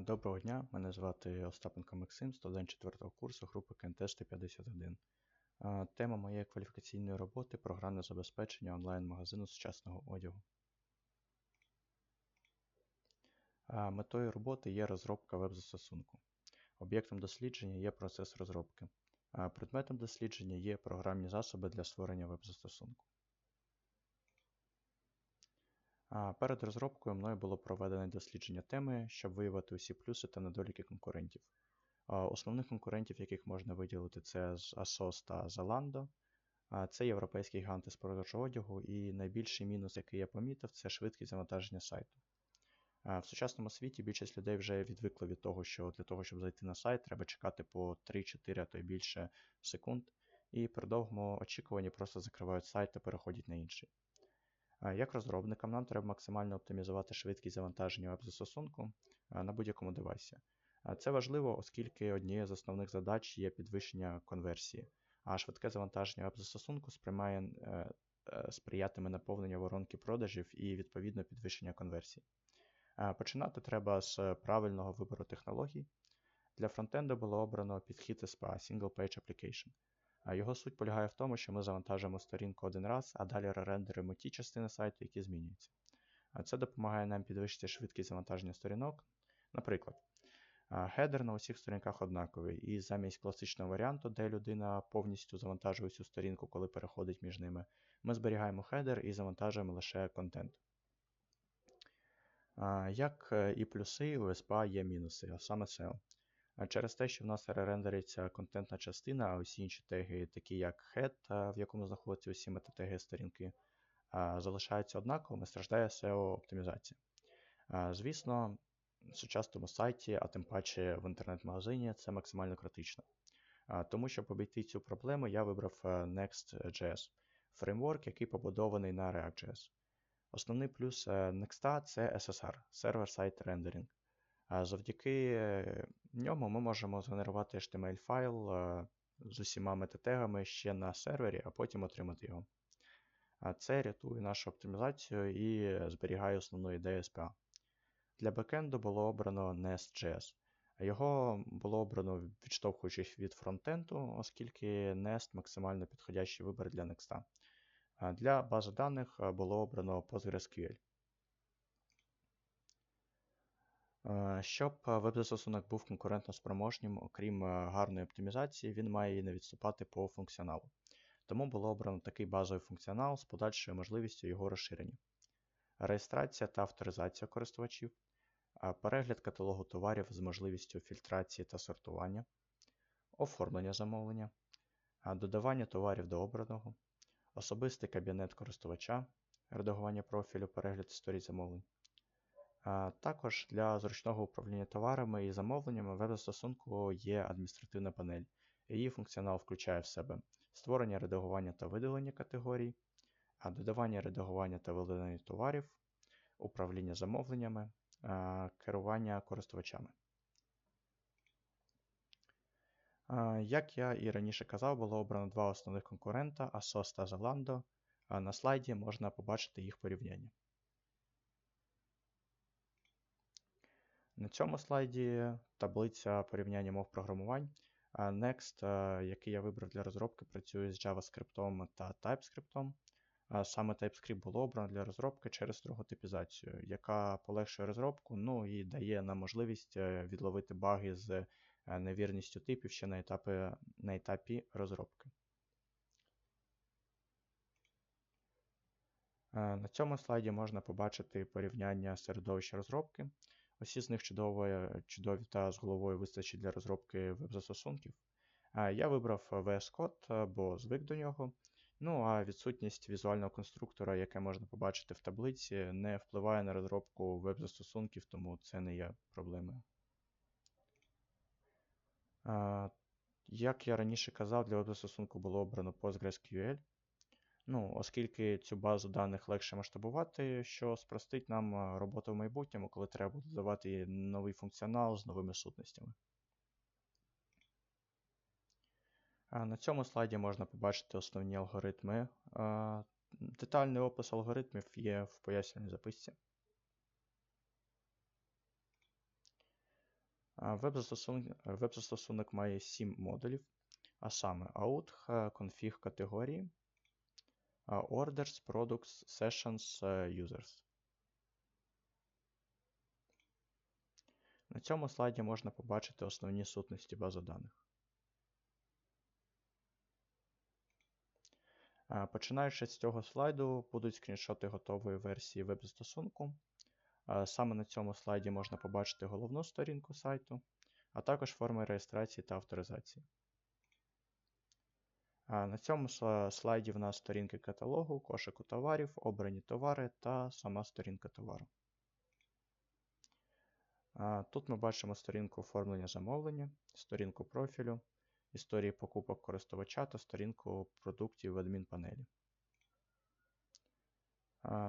Доброго дня, мене звати Остапенко Максим, студент 4 курсу групи КНТ 151. А, Тема моєї кваліфікаційної роботи програмне забезпечення онлайн-магазину сучасного одягу. Метою роботи є розробка веб-застосунку. Об'єктом дослідження є процес розробки. Предметом дослідження є програмні засоби для створення веб-застосунку. А Перед розробкою мною було проведене дослідження теми, щоб виявити усі плюси та недоліки конкурентів. Основних конкурентів, яких можна виділити, це з ASOS та Zalando. Це європейські гіганти з продажу одягу, і найбільший мінус, який я помітив, це швидкість завантаження сайту. В сучасному світі більшість людей вже відвикли від того, що для того, щоб зайти на сайт, треба чекати по 3-4, а то й більше секунд, і при довгому очікуванні просто закривають сайт та переходять на інший. Як розробникам, нам треба максимально оптимізувати швидкість завантаження веб-застосунку на будь-якому девайсі. Це важливо, оскільки однією з основних задач є підвищення конверсії, а швидке завантаження веб-застосунку сприймає, е, е, сприятиме наповненню воронки продажів і відповідно підвищення конверсії. Починати треба з правильного вибору технологій. Для фронтенду було обрано підхід SPA Single Page Application. Його суть полягає в тому, що ми завантажимо сторінку один раз, а далі ререндеримо ті частини сайту, які змінюються. Це допомагає нам підвищити швидкість завантаження сторінок. Наприклад, хедер на усіх сторінках однаковий, і замість класичного варіанту, де людина повністю завантажує всю сторінку, коли переходить між ними, ми зберігаємо хедер і завантажуємо лише контент. Як е, і плюси, у SPA є мінуси, а саме SEO. Через те, що в нас ререндериться контентна частина, а усі інші теги, такі як head, в якому знаходяться усі метатеги сторінки, залишаються однаковими, страждає SEO-оптимізація. Звісно, в сучасному сайті, а тим паче в інтернет-магазині, це максимально критично. Тому, щоб обійти цю проблему, я вибрав е, Next.js, фреймворк, який побудований на React.js. Основний плюс е, Next це SSR Server Side Rendering. Завдяки е, ньому ми можемо згенерувати HTML-файл е, з усіма метатегами ще на сервері, а потім отримати його. А Це рятує нашу оптимізацію і зберігає основну ідею SPA. Для бекенду було обрано Nest.js. Його було обрано відштовхуючись від фронтенду, оскільки Nest максимально підходящий вибір для Next. Для бази даних е, було обрано PostgreSQL. Щоб е, веб-застосунок був конкурентно спроможнім, окрім е, гарної оптимізації, він має і не відступати по функціоналу. Тому було обрано такий базовий функціонал з подальшою можливістю його розширення. Реєстрація та авторизація користувачів, перегляд каталогу товарів з можливістю фільтрації та сортування, оформлення замовлення, додавання товарів до обраного, особистий кабінет користувача, редагування профілю, перегляд історії замовлень. Також для зручного управління товарами і замовленнями в веб-застосунку є адміністративна панель. Її функціонал включає в себе створення, редагування та видалення категорій, додавання редагування та видалення товарів, управління замовленнями, керування користувачами. Як я і раніше казав, було обрано два основних конкурента ASOS та Zalando. На слайді можна побачити їх порівняння. На цьому слайді таблиця порівняння мов програмувань. Next, який я вибрав для розробки, працює з JavaScript та TypeScript. Саме TypeScript було обрано для розробки через строгу типізацію, яка полегшує розробку ну і дає нам можливість е, відловити баги з е, невірністю типів ще на етапі, на етапі розробки. На цьому слайді можна побачити порівняння середовища розробки. Усі з них чудові, чудові та з головою вистачить для розробки веб-застосунків. Я вибрав VS Code, бо звик до нього. Ну а відсутність візуального конструктора, яке можна побачити в таблиці, не впливає на розробку веб-застосунків, тому це не є проблемою. Як я раніше казав, для веб-застосунку було обрано PostgreSQL. Ну, Оскільки цю базу даних легше масштабувати, що спростить нам роботу в майбутньому, коли треба буде додавати новий функціонал з новими сутностями. На цьому слайді можна побачити основні алгоритми. Детальний опис алгоритмів є в пояснювальній записці. Веб-застосунок, має 7 модулів, а саме out, config категорії, orders, products, sessions, е, users. На цьому слайді можна побачити основні сутності бази даних. Починаючи з цього слайду, будуть скріншоти готової версії веб-застосунку. Саме на цьому слайді можна побачити головну сторінку сайту, а також форми реєстрації та авторизації. На цьому слайді в нас сторінки каталогу, кошику товарів, обрані товари та сама сторінка товару. Тут ми бачимо сторінку оформлення замовлення, сторінку профілю, історії покупок користувача та сторінку продуктів в адмінпанелі.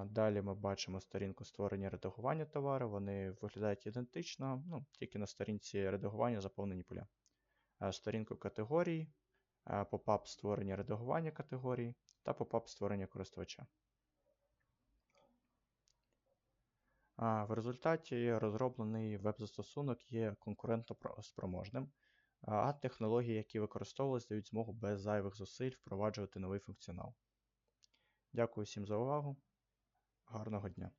Далі ми бачимо сторінку створення редагування товару. Вони виглядають ідентично, ну, тільки на сторінці редагування заповнені поля. Сторінку категорій, а, попап створення редагування категорій та попап створення користувача. В результаті розроблений веб-застосунок є конкурентно спроможним, а технології, які використовувалися, дають змогу без зайвих зусиль впроваджувати новий функціонал. Дякую всім за увагу. Гарного дня!